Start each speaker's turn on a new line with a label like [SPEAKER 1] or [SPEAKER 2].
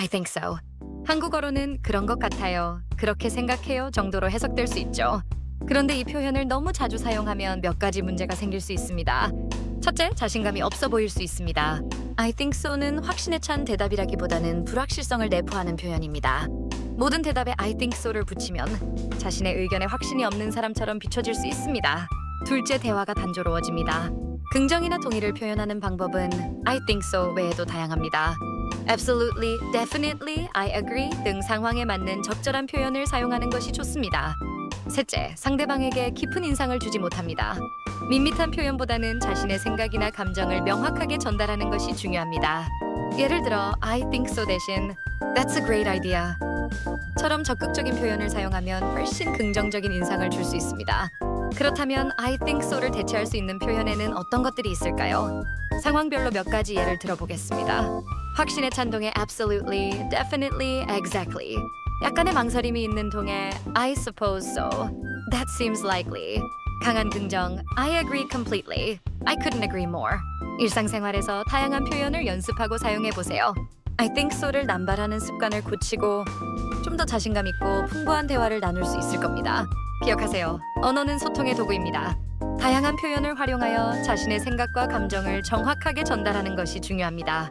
[SPEAKER 1] I think so. 한국어로는 그런 것 같아요. 그렇게 생각해요 정도로 해석될 수 있죠. 그런데 이 표현을 너무 자주 사용하면 몇 가지 문제가 생길 수 있습니다. 첫째, 자신감이 없어 보일 수 있습니다. I think so는 확신에 찬 대답이라기보다는 불확실성을 내포하는 표현입니다. 모든 대답에 I think so를 붙이면 자신의 의견에 확신이 없는 사람처럼 비춰질 수 있습니다. 둘째, 대화가 단조로워집니다. 긍정이나 동의를 표현하는 방법은 I think so 외에도 다양합니다. Absolutely, definitely, I agree 등 상황에 맞는 적절한 표현을 사용하는 것이 좋습니다. 셋째, 상대방에게 깊은 인상을 주지 못합니다. 밋밋한 표현보다는 자신의 생각이나 감정을 명확하게 전달하는 것이 중요합니다. 예를 들어, I think so 대신 That's a great idea. 처럼 적극적인 표현을 사용하면 훨씬 긍정적인 인상을 줄 수 있습니다. 그렇다면 I think so를 대체할 수 있는 표현에는 어떤 것들이 있을까요? 상황별로 몇 가지 예를 들어보겠습니다. 확신에 찬 동에 absolutely, definitely, exactly. 약간의 망설임이 있는 동에 I suppose so. That seems likely. 강한 긍정 I agree completely. I couldn't agree more. 일상생활에서 다양한 표현을 연습하고 사용해 보세요. I think so를 남발하는 습관을 고치고 좀 더 자신감 있고 풍부한 대화를 나눌 수 있을 겁니다. 기억하세요. 언어는 소통의 도구입니다. 다양한 표현을 활용하여 자신의 생각과 감정을 정확하게 전달하는 것이 중요합니다.